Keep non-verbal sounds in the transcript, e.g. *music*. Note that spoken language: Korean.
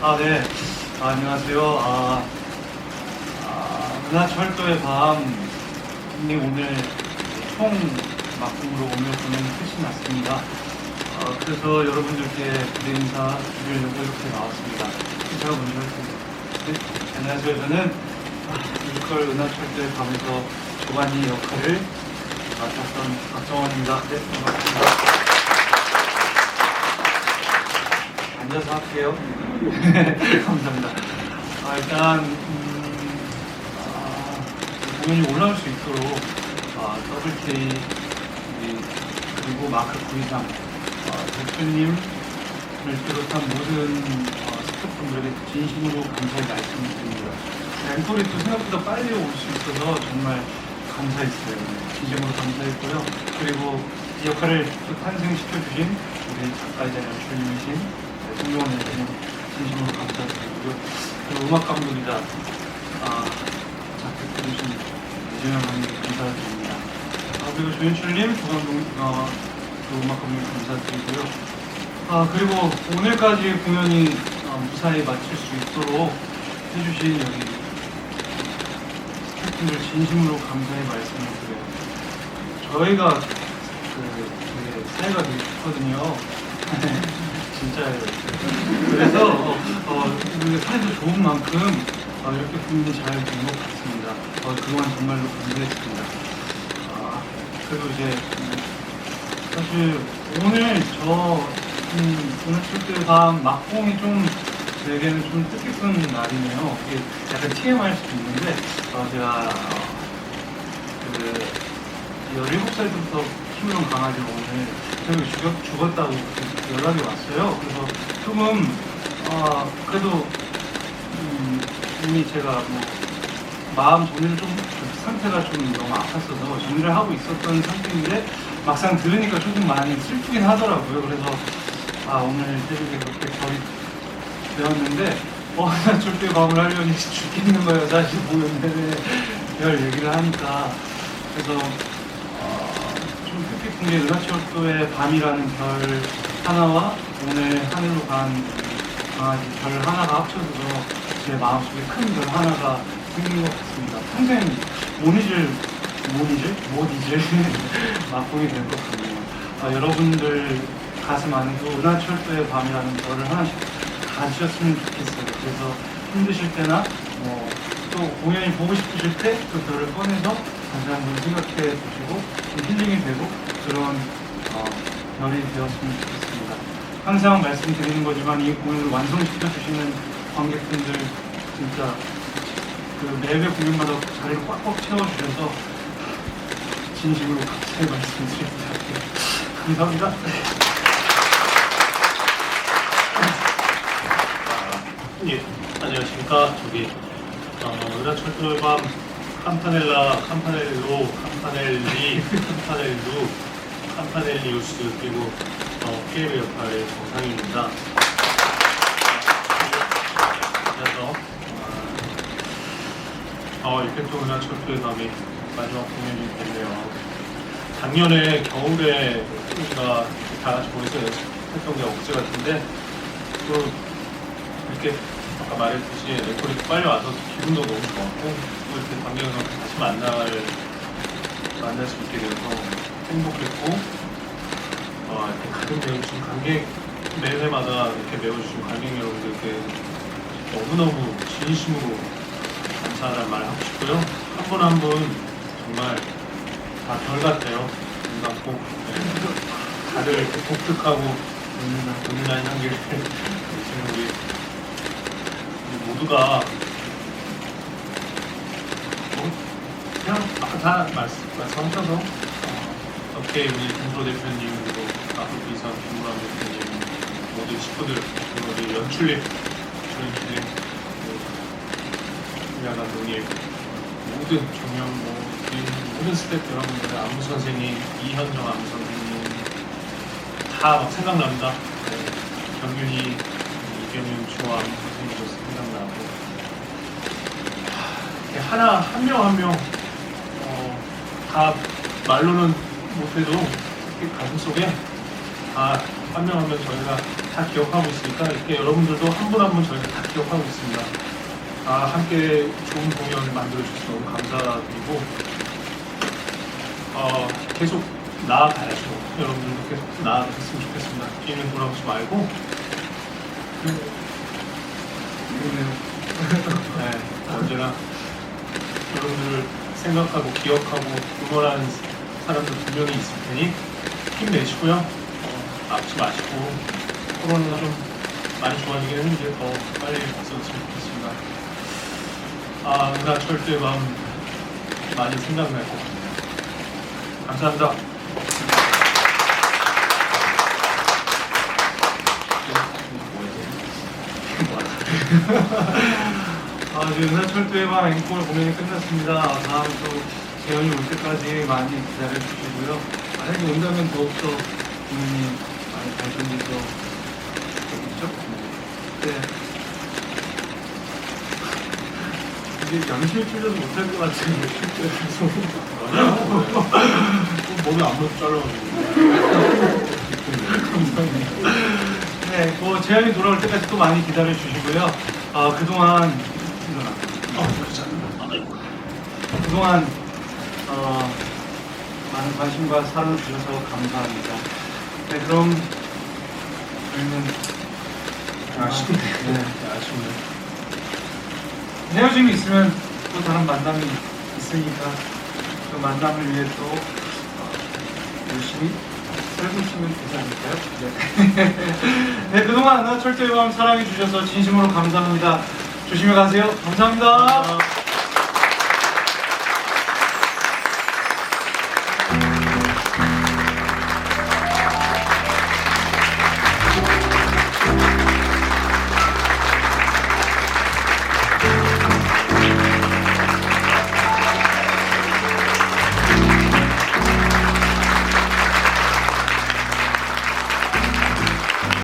아, 네. 아, 안녕하세요. 아, 아, 문화철도의 밤이 오늘 총 막공으로 오며 보는 끝이 났습니다. 아, 그래서 여러분들께 무대 인사 드리려고 이렇게 나왔습니다. 인사 먼저 할게요. 네, 안녕하세요. 저는 뮤지컬 은하철도의 밤에서 조관이 역할을 맡았던 박정원입니다. 네, 반갑습니다. 앉아서 할게요. *laughs* 감사합니다. 아, 일단 음, 아, 공연이 올라올 수 있도록 아, 더블K 우리, 그리고 마크 구이상 아, 대표님을 비롯한 모든 어, 스태프분들에게 진심으로 감사의 말씀을 드립니다. 앵콜이 또 생각보다 빨리 올 수 있어서 정말 감사했어요. 네, 진심으로 감사했고요. 그리고 이 역할을 또 탄생시켜주신 우리 작가이자 연출님이신 송영원님께는 진심으로 감사드리고요. 음악 감독이자 아, 작곡해 주신 이재명 감독님 감사드립니다. 아, 그리고 조연출님, 부감독, 어, 그 음악 감독님 감사드리고요. 아, 그리고 오늘까지 공연이 어, 무사히 마칠 수 있도록 해주신 여기 스태프분들 진심으로 감사의 말씀을 드려요. 저희가 그 되게 사이가 되게 좋거든요. 진짜예요. 그래서 어, 어, 사이도 좋은 만큼 어, 이렇게 분위기 잘된것 같습니다. 어, 그동안 정말로 감사했습니다. 아, 그리고 이제 음, 사실 오늘 저 음, 오늘 출퇴 밤 막공이 좀 제게는 좀 뜻깊은 날이네요. 이게 약간 TMI일 수도 있는데 어, 제가 어, 그 17살 때부터 키우던 강아지가 오늘 저기 죽었, 죽었다고 연락이 왔어요. 그래서 조금 아 그래도 음, 이미 제가 뭐 마음 정리를 좀 상태가 좀 너무 아팠어서 정리를 하고 있었던 상태인데 막상 들으니까 조금 많이 슬프긴 하더라고요. 그래서 아 오늘 새벽에 그렇게 결이 되었는데 어, *laughs* 나 절대 밤을 하려니 *laughs* 죽겠는 거예요. 사실 보는 내내 별 얘기를 하니까 그래서 어, 게 은하철도의 밤이라는 별 하나와 오늘 하늘로 간 강아지 별 하나가 합쳐져서 제 마음속에 큰 별 하나가 생긴 것 같습니다. 평생 잊을? 못 잊을 막공이 될것 같네요. 아, 여러분들 가슴 안에도 은하철도의 밤이라는 별을 하나씩 가지셨으면 좋겠어요. 그래서 힘드실 때나 뭐, 또 공연이 보고 싶으실 때 그 별을 꺼내서 다시 한번 생각해 보시고 좀 힐링이 되고 그런 어, 별이 되었으면 좋겠습니다. 항상 말씀드리는 거지만 이 공연을 완성시켜 주시는 관객분들 진짜 그 매회 공연마다 자리를 꽉꽉 채워주셔서 진심으로 감사의 말씀드립니다. 감사합니다. 예, 안녕하십니까. 저기, 어, 은하철도의 밤, 캄파넬라, 캄파넬로, 캄파넬리, 캄파넬루, 캄파넬리우스, 그리고 어, 게임의 역할의 정상입니다. 그래서, 어, 어, 또 은하철도의 밤이 마지막 공연이 됐네요. 작년에 겨울에 우리가 다 같이 모여서 했던 게 억제 같은데, 또 이렇게 아까 말했듯이 레코리 빨리 와서 기분도 너무 좋았고 또 이렇게 관객을 다시 만날 만날 수 있게 돼서 행복했고 어, 배워주신 관객 매회마다 이렇게 배워주신 관객 여러분들께 너무너무 진심으로 감사하다는 말 하고 싶고요. 한 분 한 분 정말 다 별 같아요. 눈 같고 네. 다들 이렇게 독특하고 은은한 향기를 내시는 우리 우리 모두가 뭐 그냥 아까 다 말씀, 말씀하셔서 어, 어떻게 우리 김프로 대표님 그리고 아프리카 이사 김무람 대표님 모든 식구들 그리고 우리 연출님 조연출님 유야 감독님 모든 우리 모든 스태프 여러분들 안무 선생님 이현정 안무 선생님 다 막 생각납니다. 네. 경윤이 이경윤 좋아 선생님도 생각나고 하나 한 명 한명 어, 다 말로는 못해도 이렇게 가슴 속에 다명명 저희가 다 기억하고 있으니까 이렇게 여러분들도 한 분 한 분 저희가 다 기억하고 있습니다. 아, 함께 좋은 공연 만들어주셔서 너무 감사드리고 어, 계속 나아가야죠. 여러분들도 계속 나아갔으면 좋겠습니다. 뒤는 돌아보지 말고 네, 언제나 여러분들을 생각하고 기억하고 응원하는 사람들 분명히 있을 테니 힘내시고요. 어, 아프지 마시고 코로나가 좀 많이 좋아지긴 했는데 더 빨리 없어졌으면 좋겠습니다. 아, 은하철도의 마음 많이 생각날 것 같아요. 감사합니다. 아, 이제 은하 철도의 밤 앵콜 공연이 끝났습니다. 다음 또 재현이 올 때까지 많이 기다려 주시고요. 만약에 온다면 더욱더 공연이 많이 발전돼서 좋겠죠? 네. 이게 양심 출연은 못할 것 같은데, 실제로. 몸에 아무것도 잘라가지고. *laughs* 네, 뭐 재현이 돌아올 때까지 또 많이 기다려 주시고요. 아 그동안 일어나. 그동안 어, 많은 관심과 사랑을 주셔서 감사합니다. 네, 그럼 저희는 아쉽네. 네, 아쉽네. 헤어짐이 있으면 또 다른 만남이 있으니까 그 만남을 위해 또 어, 열심히 살고 있으면 되지 않을까요? 네. *laughs* 네, 그동안 철저히 밤 사랑해 주셔서 진심으로 감사합니다. 조심히 가세요. 감사합니다.